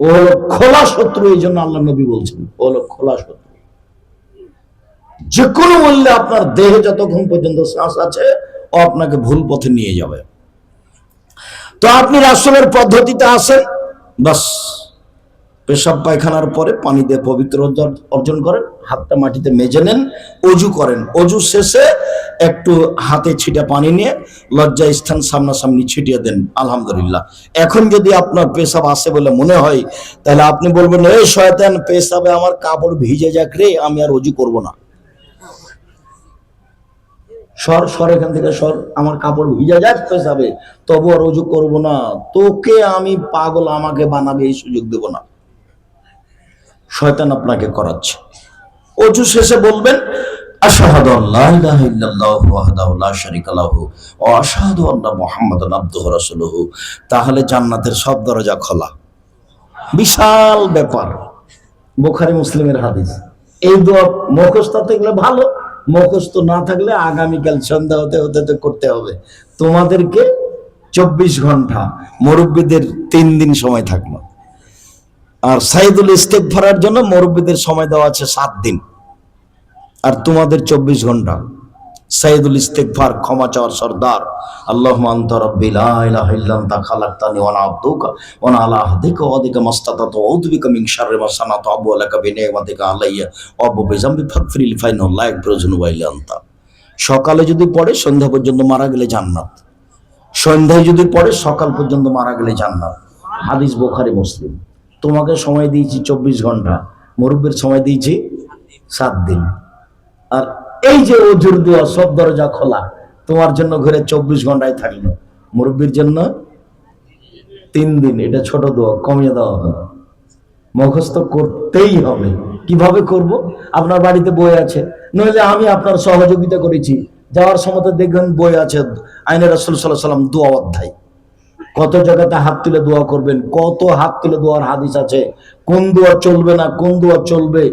ও খোলা শত্রু, এই জন্য আল্লাহ নবী বলছেন, ও হলো খোলা শত্রু। যে কোনো মূল্যে আপনার দেহে যতক্ষণ পর্যন্ত শ্বাস আছে, ও আপনাকে ভুল পথে নিয়ে যাবে। তো আপনি রাসুলের পদ্ধতিতে আসেন, বাস। পেশাব পায়খানার পরে পানি দিয়ে পবিত্র অর্জন- করেন, হাতটা মাটিতে মেজে নেন, অজু করেন। অজু শেষে একটু হাতে ছিটা পানি নিয়ে লজ্জা স্থান সামনাসামনি ছিটিয়ে দেন, আলহামদুলিল্লাহ। এখন যদি আপনার পেশাব আসে বলে মনে হয়, তাহলে আপনি বলবেন এই শয়তান, পেশাবে আমার কাপড় ভিজে যাক রে, আমি আর অজু করব না। সর সর এখান থেকে সর, আমার কাপড় ভিজা যাক পেশাবে, তবু আর অজু করব না। তোকে আমি পাগল আমাকে বানাবে, এই সুযোগ দেবো না। শয়তান আপনাকে করাচ্ছে। অজু শেষে বলবেন, আশহাদু আল্লা ইলাহা ইল্লাল্লাহু ওয়াহদাহু লা শারীকা লাহু ওয়া আশহাদু আন্না মুহাম্মাদান আবদুহু রাসূলুহু। তাহলে জান্নাতের সব দরজা খোলা। বিশাল ব্যাপার। বুখারী মুসলিমের হাদিস। এই দোয়া মুখস্থ থাকলে ভালো, মুখস্থ না থাকলে আগামীকাল সন্ধ্যা হতে হতে তো করতে হবে। তোমাদেরকে চব্বিশ ঘণ্টা মুরব্বীদের তিন দিন সময় থাকল। আর সাইদুল ইস্তেকফারের জন্য মুরব্বীদের সময় দেওয়া আছে সাত দিন। আর তোমাদের চব্বিশ ঘণ্টা। সাইদুল ইস্তেকফার ক্ষমা চাওয়ার সর্দার। আল্লাহ সকালে যদি পড়ে, সন্ধ্যা পর্যন্ত মারা গেলে জান্নাত। সন্ধ্যায় যদি পড়ে, সকাল পর্যন্ত মারা গেলে জান্নাত। হাদিস বোখারি, মুসলিম। তোমাকে সময় দিয়েছি চব্বিশ ঘণ্টা, মুরব্বীর সময় দিয়েছি সাত দিন। আর এই যে অজুর দোয়া সব দরজা খোলা, তোমার জন্য ঘরে চব্বিশ ঘন্টায় থাকল। মুরব্বীর জন্য তিন দিন, এটা ছোট দোয়া, কমিয়ে দেওয়া হবে। মুখস্থ করতেই হবে। কীভাবে করব? আপনার বাড়িতে বই আছে। নইলে আমি আপনার সহযোগিতা করেছি। যাওয়ার সময় দেখবেন বই আছে। আইনের রসুল সাল্লাহ সাল্লাম দোয়া অধ্যায়। কত জায়গাতে হাত তুলে দোয়া করবেন? কত হাত তুলে দোয়ার হাদিস আছে? কোন দোয়া চলবে না, কোন দোয়া চলবে?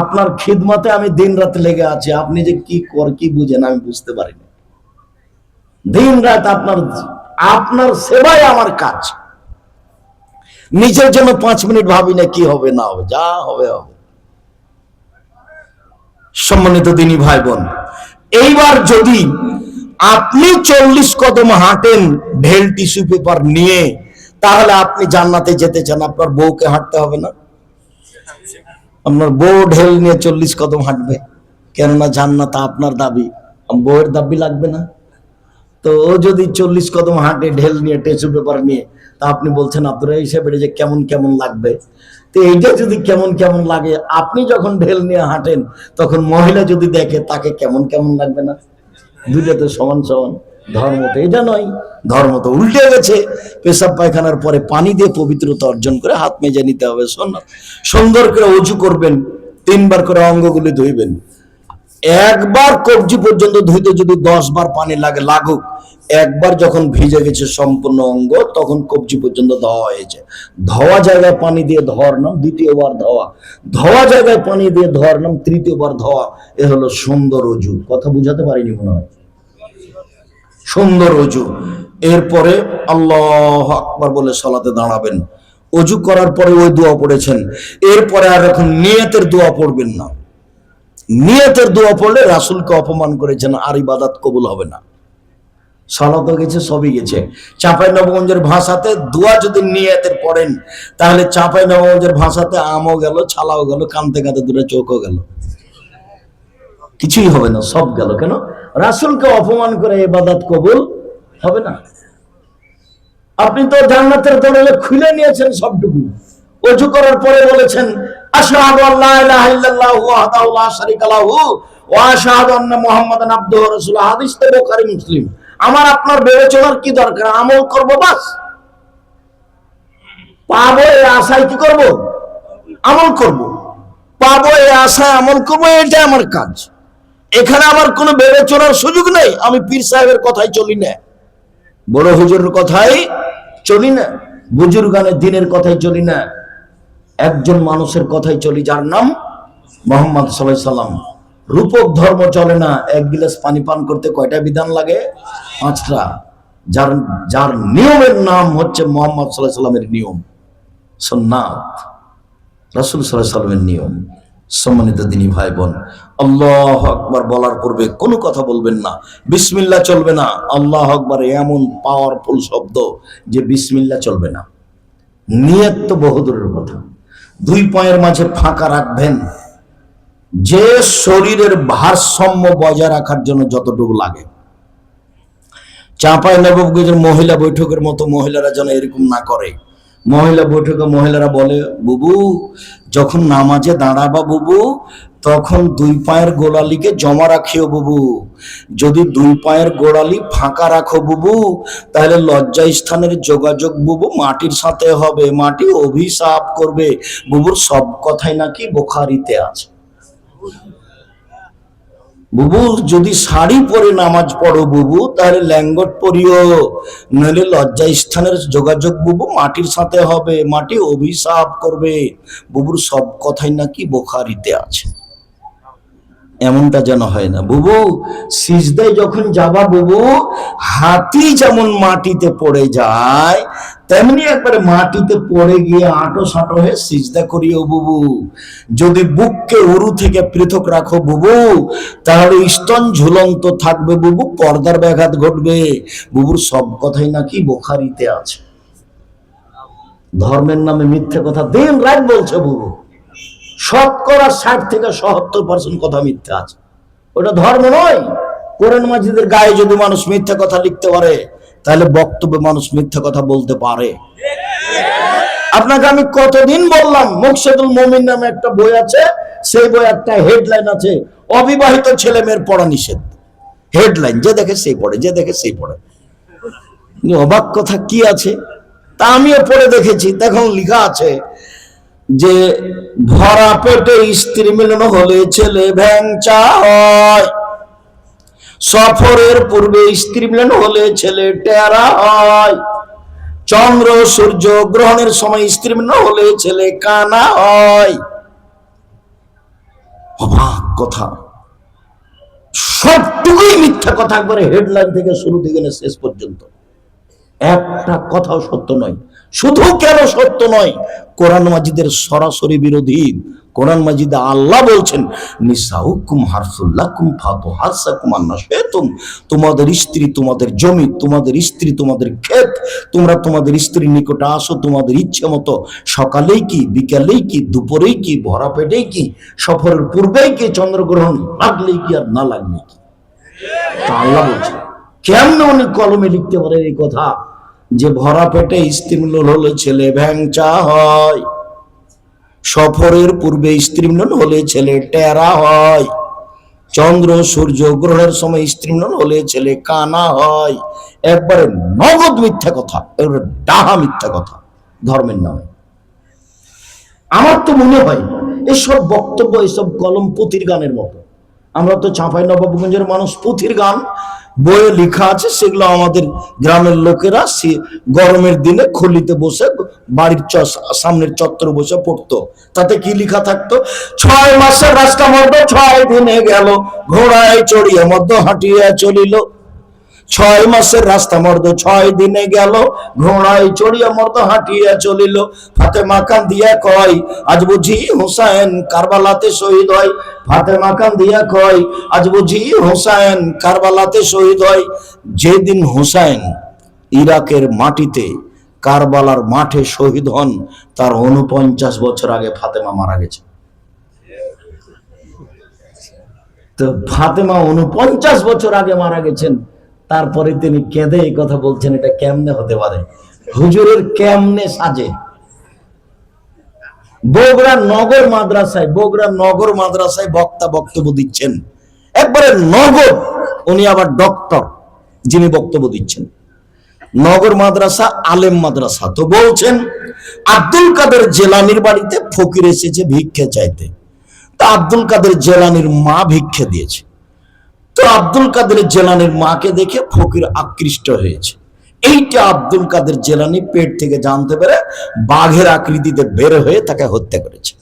আপনার খিদমতে আমি দিন রাত লেগে আছি। আপনি যে কি কর, কি বুঝেন, আমি বুঝতে পারিনি। দিন রাত আপনার আপনার সেবাই আমার কাজ। নিজের জন্য পাঁচ মিনিট ভাবি না কি হবে, না হবে, যা হবে হবে। সম্মানিত দিনী ভাই বোন, এইবার যদি আপনি চল্লিশ কদম হাঁটেন ঢেল টিস্যু পেপার নিয়ে, তাহলে আপনি জান্নাতে যেতে চান, আপনার বউকে হাঁটতে হবে না? আপনার বউ ঢেল নিয়ে চল্লিশ কদম হাঁটবে, কেননা জান্নাত আপনার দাবি, বউয়ের দাবি লাগবে না। তো ও যদি চল্লিশ কদম হাঁটে, ঢেল নিয়ে, টিস্যু পেপার নিয়ে, তা আপনি বলছেন আপনারা হিসেবে যে কেমন কেমন লাগবে? তো এইটা যদি কেমন কেমন লাগে, আপনি যখন ঢেল নিয়ে হাঁটেন, তখন মহিলা যদি দেখে, তাকে কেমন কেমন লাগবে না? দুইটা তো সমান সমান। ধর্ম তো এটা নয়। ধর্ম তো উল্টে গেছে। পেশাব পায়খানার পরে পানি দিয়ে পবিত্রতা অর্জন করে হাত মেজে নিতে হবে শোন সুন্দর করে উঁচু করবেন, তিনবার করে অঙ্গগুলি ধুইবেন। একবার কবজি পর্যন্ত ধুইতে যদি দশ বার পানি লাগে, লাগুক। একবার যখন ভিজে গেছে সম্পূর্ণ অঙ্গ, তখন কবজি পর্যন্ত ধোয়া হয়েছে। ধোয়া জায়গায় পানি দিয়ে ধোয়ার নাম দ্বিতীয়বার ধোয়া। ধোয়া জায়গায় পানি দিয়ে ধোয়ার নাম তৃতীয়বার ধোয়া। এ হলো সুন্দর অজু। কথা বুঝাতে পারিনি মনে হয়? সুন্দর অজু। এরপরে আল্লাহ আকবার বলে সলাতে দাঁড়াবেন। অজু করার পরে ওই দোয়া পড়েছেন। এরপরে আর এখন নিয়তের দোয়া পড়বেন না। নিয়তের দোয়া পড়লে রাসুলকে অপমান করেছেন, আর ইবাদাত কবুল হবে না। সালাত গেছে, সবই গেছে। চাঁপাই নবগঞ্জের ভাষাতে দোয়া যদি নিয়তের পড়েন, তাহলে চাঁপাই নবগঞ্জের ভাষাতে আমও গেল, ছালাও গেল, কানতে কাঁদতে দূরে চোখও গেল। কিছুই হবে না, সব গেল। কেন? রাসুলকে অপমান করে ইবাদাত কবুল হবে না। আপনি তো জান্নাতের দরজা খুলে নিয়েছেন সবটুকু। অজু করার পরে বলেছেন আশহাদু আল্লা ইলাহা ইল্লাল্লাহু ওয়াহদাহু লা শারীকা লাহু ওয়া আশহাদু আমার আপনার কি দরকার? আমল করব বাস। পাবো এই আশায় কি করব? আমল করব। পাবো এই আশায় আমল করব, এটা আমার কাজ। এখানে আমার কোনো বেড়ে চলার সুযোগ নেই। আমি পীর সাহেবের কথাই চলি না। বড় হুজুরের কথাই চলি না। বুজুর্গানের দিনের কথাই চলি না। একজন মানুষের কথাই চলি, যার নাম মোহাম্মদ সাল্লাম। রূপক ধর্ম চলে না, এক গিলাস পানি পান করতে কয়টা বিধান লাগে? পাঁচটা। যার যার নিয়মের নাম হচ্ছে মোহাম্মদ সাল্লাহ সাল্লামের নিয়ম। সন্ন্যাত রাসুল সাল্লাহ সাল্লামের নিয়ম। সম্মানিত দিনী ভাই বোন আল্লাহ আকবার বলার পূর্বে কোনো কথা বলবেন না। বিসমিল্লা চলবে না। আল্লাহ আকবার এমন পাওয়ারফুল শব্দ যে বিসমিল্লা চলবে না। নিয়ত তো বহুদূরের কথা। দুই পায়ের মাঝে ফাঁকা রাখবেন। যে শরীরের ভারসাম্য বজায় রাখার জন্য যতটুকু লাগে। চাঁপাই নবাবগঞ্জের মহিলা বৈঠকের মতো মহিলারা যেন এরকম না করে। মহিলা বৈঠকে মহিলারা বলে, বুবু, যখন নামাজে দাঁড়াবা বুবু তখন দুই পায়ের গোড়ালিকে জমা রাখিও বুবু। যদি দুই পায়ের গোড়ালি ফাঁকা রাখো বুবু, তাহলে লজ্জা স্থানের যোগাযোগ বুবু মাটির সাথে হবে, মাটি অভিশাপ করবে। বুবুর সব কথাই নাকি বোখারিতে আছে। বুবু, যদি শাড়ি পরে নামাজ পড়ো বুবু, তাহলে ল্যাঙ্গট পরিও। নইলে লজ্জা স্থানের যোগাযোগ বুবু মাটির সাথে হবে, মাটি অভিশাপ করবে। বুবুর সব কথাই নাকি বোখারিতে আছে। এমনটা যেন হয় না। বুবু, সিজদায় যখন যাবা বুবু, হাতি যেমন মাটিতে পড়ে যায়, তেমনি একবারে মাটিতে পড়ে গিয়ে আটো সাটো হয়ে সিজদা করিও বুবু। যদি বুককে উরু থেকে পৃথক রাখো বুবু, তাহলে স্তন ঝুলন্ত থাকবে বুবু, পর্দার ব্যাঘাত ঘটবে। বুবুর সব কথাই নাকি বোখারিতে আছে। ধর্মের নামে মিথ্যে কথা দিন রাত বলছে বুবু। শতকরা ষাট থেকে সত্তর পার্সেন্ট কথা মিথ্যা আছে। ওটা ধর্ম নয়। কোরআন মাজিদের গায়ে যদি মানুষ মিথ্যা কথা লিখতে পারে, তাহলে বক্তব্যে মানুষ মিথ্যা কথা বলতে পারে। আপনাকে আমি কতদিন বললাম, মুকসেদুল মমিন নামে একটা বই আছে, সেই বই একটা হেডলাইন আছে, অবিবাহিত ছেলে মেয়ের পড়া নিষেধ। হেডলাইন, যে দেখে সেই পড়ে, যে দেখে সেই পড়ে। অবাক কথা কি আছে? তা আমিও পড়ে দেখেছি তখন লেখা আছে। যে ভরা পেটে স্ত্রী মিলন হলে ছেলে ভ্যাংচা হয়। সফরের পূর্বে স্ত্রী মিলন হলে ছেলে টেরা হয়। চন্দ্র সূর্য গ্রহণের সময় স্ত্রী মিলন হলে ছেলে কানা হয়। অবাক কথা। সবটুকুই মিথ্যা কথা একবারে হেডলাইন থেকে শুরু থেকে শেষ পর্যন্ত। একটা কথাও সত্য নয়। শুধু কেন সত্য নয়, কোরআন মাজিদের সরাসরি বিরোধী। কোরআন মাজিদে আল্লাহ বলছেন, নিসাউকুম হারসুল্লাকুম ফাতু হারসাকুম আন্না শেতুম তোমাদের স্ত্রী, তোমাদের জমি, তোমাদের স্ত্রী, তোমাদের ক্ষেত, তোমরা তোমাদের স্ত্রীর নিকটে আসো, তোমাদের ইচ্ছে মতো। সকালেই কি, বিকালেই কি, দুপুরেই কি ভরা পেটেই কি, সফরের পূর্বেই কি, চন্দ্রগ্রহণ লাগলেই কি আর না লাগলেই কি? আল্লাহ বলছেন, কেমনে উনি কলমে লিখতে পারে এই কথা? যে ভরা পেটে স্ত্রীমিলন হলে ছেলে ভ্যাংচা হয়। সফরের পূর্বে স্ত্রীমিলন হলে ছেলে টেরা হয়। চন্দ্র, সূর্য, গ্রহের সময় স্ত্রীমিলন হলে ছেলে কানা হয়। একবারে নগদ মিথ্যা কথা, একবারে ডাহা মিথ্যা কথা ধর্মের নামে। আমার তো মনে হয়, এসব বক্তব্য, এসব কলম পুঁথির গানের মতো। আমরা তো চাঁপাই নবাবগঞ্জের মানুষ পুঁথির গান বইয়ে লেখা আছে, সেগুলো আমাদের গ্রামের লোকেরা গরমের দিনে খলিতে বসে বাড়ির সামনের চত্বর বসে পড়তো। তাতে কি লেখা থাকতো? ছয় মাসের রাস্তা মধ্যে ছয় দিনে গেল, ঘোড়ায় চড়িয়ে মধ্য হাঁটিয়া চলিল। ছয় মাসের রাস্তা মর্দ, ছয় দিনে গেল, ঘোড়ায় চড়িয়া মর্দ হাঁটিয়া চলিল। ফাতেমা কান্দিয়া কয়, আজ বুঝি হুসাইন কারবালাতে শহীদ হয়। ফাতেমা কান্দিয়া কয়, আজ বুঝি হুসাইন কারবালাতে শহীদ হয়। যেদিন হুসাইন ইরাকের মাটিতে কারবালার মাঠে শহীদ হন, তার উনপঞ্চাশ বছর আগে ফাতেমা মারা গেছে। তো ফাতেমা উনপঞ্চাশ বছর আগে মারা গেছেন। তারপরে তিনি কেঁদে এই কথা বলছেন, এটা কেমনে হতে পারে? হুজুরের কেমনে সাজে? বগুড়া নগর মাদ্রাসায়, বগুড়া নগর মাদ্রাসায় বক্তা বক্তব্য দিচ্ছেন। একবারে নগর, উনি আবার ডক্টর যিনি বক্তব্য দিচ্ছেন। নগর মাদ্রাসা, আলেম মাদ্রাসা তো বলছেন, আব্দুল কাদের জেলানির বাড়িতে ফকির এসেছে ভিক্ষে চাইতে। তা আব্দুল কাদের জেলানির মা ভিক্ষে দিয়েছে। তো আব্দুল কাদের জেলানির মাকে দেখে ফকির আকৃষ্ট হয়েছে। এইটা আব্দুল কাদের জেলানি পেট থেকে জানতে পেরে বাঘের আকৃতিতে বের হয়ে তাকে হত্যা করেছে।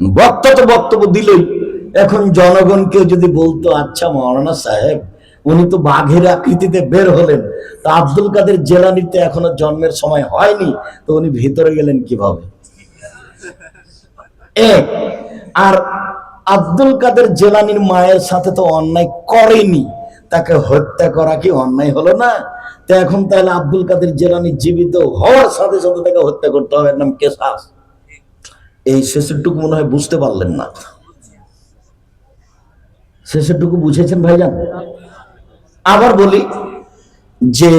বক্তা তো বক্তব্য দিলই এখন জনগণকে যদি বলতো আচ্ছা মৌলানা সাহেব, উনি তো বাঘের আকৃতিতে বের হলেন, তা আব্দুল কাদের জেলানির তো এখনও জন্মের সময় হয়নি, তো উনি ভিতরে গেলেন কীভাবে? এক, আর আব্দুল কাদের জেলানির মায়ের সাথে তো অন্যায় করেনি। তাকে হত্যা করা কি অন্যায় হলো না? তো এখন তাহলে আব্দুল কাদের জেলানি জীবিত হওয়ার সাথে সাথে তাকে হত্যা করতে হবে। নাম কেসাস এই শেষেরটুকু মনে হয় বুঝতে পারলেন না। শেষেরটুকু বুঝেছেন ভাইজান? আবার বলি যে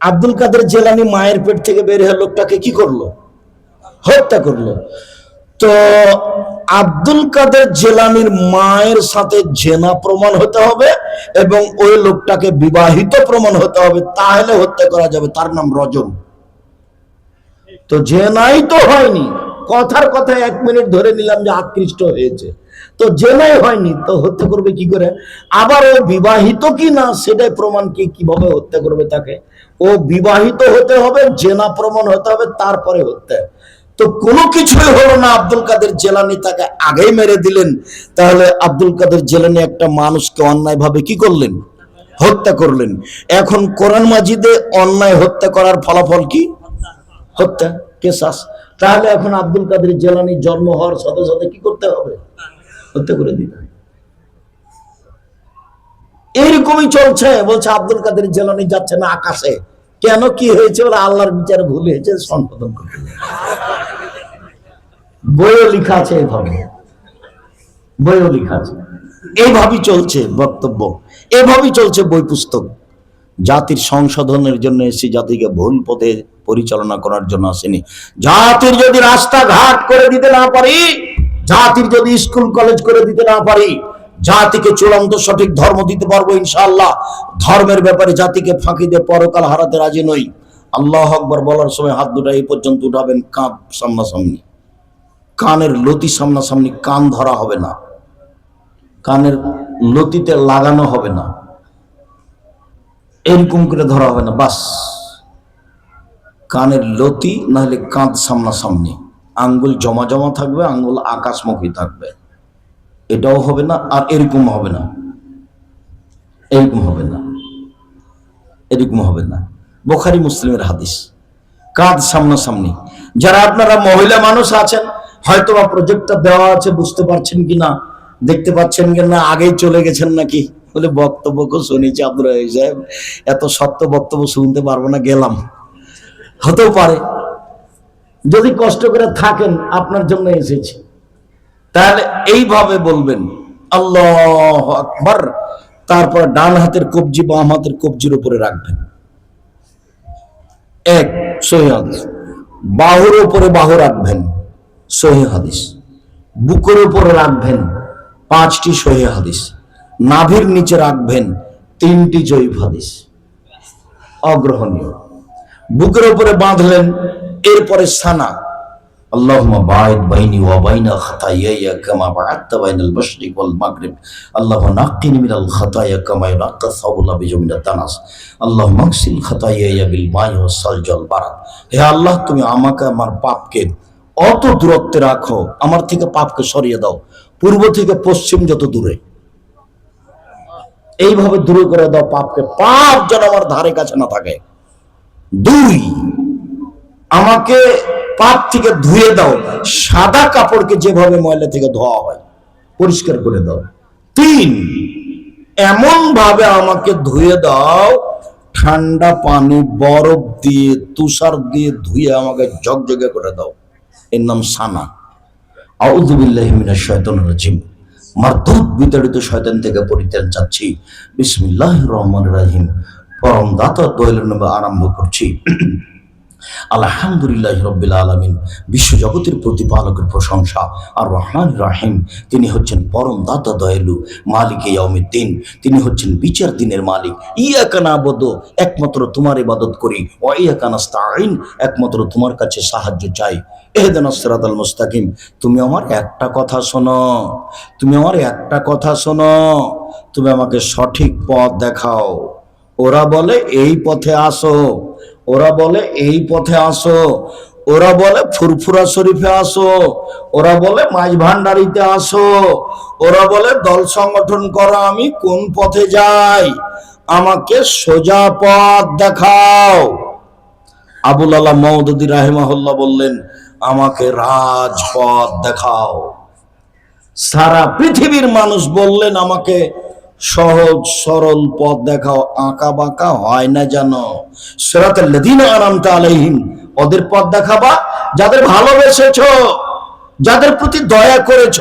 আব্দুল কাদের জেলানি মায়ের পেট থেকে বের হয়ে লোকটাকে কি করল? হত্যা করল। তো আব্দুল কাদের জেলানির মায়ের সাথে জেনা প্রমাণ হতে হবে এবং ওই লোকটাকে বিবাহিত প্রমাণ হতে হবে, তাহলে হত্যা করা যাবে। তার নাম রজম। তো জেনাই তো হয়নি। কথার কথা এক মিনিট ধরে নিলাম যে আকৃষ্ট হয়েছে। তো জেনাই হয়নি, তো হত্যা করবে কি করে? আবার ও বিবাহিত কি না, সেটাই প্রমাণ কি কীভাবে হত্যা করবে তাকে? ও বিবাহিত হতে হবে, জেনা প্রমাণ হতে হবে, তারপরে হত্যা। তো কোনো কিছুই হলো না আব্দুল কাদের জেলানি তাকে আগেই মেরে দিলেন। তাহলে আব্দুল কাদের জেলানি একটা মানুষকে অন্যায় ভাবে কি করলেন? হত্যা করলেন। এখন কোরআন মাজিদে অন্যায় হত্যা করার ফলাফল কি? হত্যা? কেসাস। তাহলে এখন আব্দুল কাদের জেলানি জন্ম হওয়ার সাথে সাথে কি করতে হবে? হত্যা করে দিতে এইরকমই চলছে। বলছে, আব্দুল কাদের জেলানি যাচ্ছে না আকাশে। কেন কি হয়েছে? বলে আল্লাহর বিচারে ভুল হয়েছে, সংশোধন করতে। বইও লেখা আছে এইভাবে বইও লেখা আছে। এইভাবেই চলছে বক্তব্য। এভাবেই চলছে বই পুস্তক। জাতির সংশোধনের জন্য এসে জাতিকে ভুল পথে পরিচালনা করার জন্য আসেনি। জাতির যদি রাস্তাঘাট করে দিতে না পারি, জাতির যদি স্কুল, কলেজ করে দিতে না পারি, জাতিকে চূড়ান্ত সঠিক ধর্ম দিতে পারব ইনশাআল্লাহ। ধর্মের ব্যাপারে জাতিকে ফাঁকি দিয়ে পরকাল হারাতে রাজি নই। আল্লাহ আকবর বলার সময় হাত দুটা এই পর্যন্ত উঠাবেন, কাঁপ সামনাসামনি। কানের লতি সামনাসামনি কান ধরা হবে না। কানের লতিতে লাগানো হবে না। এরকম করে ধরা হবে না, বাস। কানের লতি নাহলে কাঁধ সামনাসামনি। আঙ্গুল জমা জমা থাকবে, আঙ্গুল আকাশমুখী থাকবে। এটাও হবে না, আর এরকম হবে না। এরকম হবে না। এরকম হবে না। বোখারি মুসলিমের হাদিস। কাঁধ সামনাসামনি। যারা আপনারা মহিলা মানুষ আছেন হয়তো বা প্রজেক্টটা দেওয়া আছে, বুঝতে পারছেন কিনা, দেখতে পাচ্ছেন কিনা আগেই চলে গেছেন নাকি? বলে বক্তব্য শুনেছি আব্দুল রাহিম সাহেব, এত সত্য বক্তব্য শুনতে পারব না, গেলাম। হতেও পারে। যদি কষ্ট করে থাকেন, আপনার জন্য এসেছি। তাহলে এইভাবে বলবেন, আল্লাহ আকবার। তারপর ডান হাতের কবজি, বাম হাতের কবজির উপরে রাখবেন। এক সহি বাহুর উপরে বাহু রাখবেন। সহি হাদিস বুকের উপরে রাখবেন পাঁচটি সহি হাদিস নাভির নিচে রাখবেন তিনটি জৈব হাদিস অগ্রহণীয় বুকের উপরে বাঁধলেন এরপরে সানা اللهم باعد بيني وبين خطاياي كما بعدت بين المشرق والمغرب اللهم نقني من الخطايا كما ينقى الثوب الابيض من الدنس اللهم اغسل خطاياي بالماء والثلج والبرد হে আল্লাহ তুমি আমাকে আমার পাপকে অত দূরত্বে রাখো, আমার থেকে পাপকে সরিয়ে দাও। পূর্ব থেকে পশ্চিম যত দূরে। এইভাবে দূরে করে দাও, পাপকে। পাপ যেন আমার ধারে কাছে না থাকে। দুই, আমাকে পাপ থেকে ধুয়ে দাও। সাদা কাপড়কে যেভাবে ময়লা থেকে ধোয়া হয়, পরিষ্কার করে দাও। তিন এমন ভাবে আমাকে ধুয়ে দাও, ঠান্ডা পানি, বরফ দিয়ে, তুষার দিয়ে ধুয়ে আমাকে জগজগে করে দাও। এর নাম সানা। আউযুবিল্লাহি মিনাশ রাজিম। মারদুদ বিতাড়িত শয়তান থেকে পরিত্রাণ চাচ্ছি। বিসমিল্লাহ রহমান রাহিম। পরম দাতা দয়ালুর আরম্ভ করছি। আলহামদুলিল্লাহ রব্বিল আলমিন। বিশ্বজগতের প্রতিপালকের প্রশংসা। আর রহমান রাহিম, তিনি হচ্ছেন পরম দাতা দয়ালু, মালিক ইয়াউমিদ্দিন। তিনি হচ্ছেন বিচার দিনের মালিক। ইয়াকানা বদ একমাত্র তোমার ইবাদত করি। ও ইয়াকানাস্তাইন একমাত্র তোমার কাছে সাহায্য চাই। এহেদান সিরাতাল মুস্তাকিম, তুমি আমার একটা কথা শোনো। তুমি আমার একটা কথা শোনো। তুমি আমাকে সঠিক পথ দেখাও। ওরা বলে, এই পথে আসো। ওরা বলে, এই পথে আসো। ওরা বলে, ফুরফুরা শরীফে আসো। ওরা বলে মাঝ ভান্ডারিতে আসো। ওরা বলে, দল সংগঠন করা, আমি কোন পথে যাই? আমাকে সোজা পথ দেখাও। আবুল আল্লাহ মৌদুদি রাহিমাহুল্লাহ বললেন, আমাকে রাজপথ দেখাও। সারা পৃথিবীর মানুষ বললেন, আমাকে সহজ, সরল পথ দেখাও, আঁকা বাঁকা হয় না যেন। জানো লেদিন আরামতা আলাইহিম। ওদের পথ দেখাবা যাদের ভালোবেসেছ, যাদের প্রতি দয়া করেছ।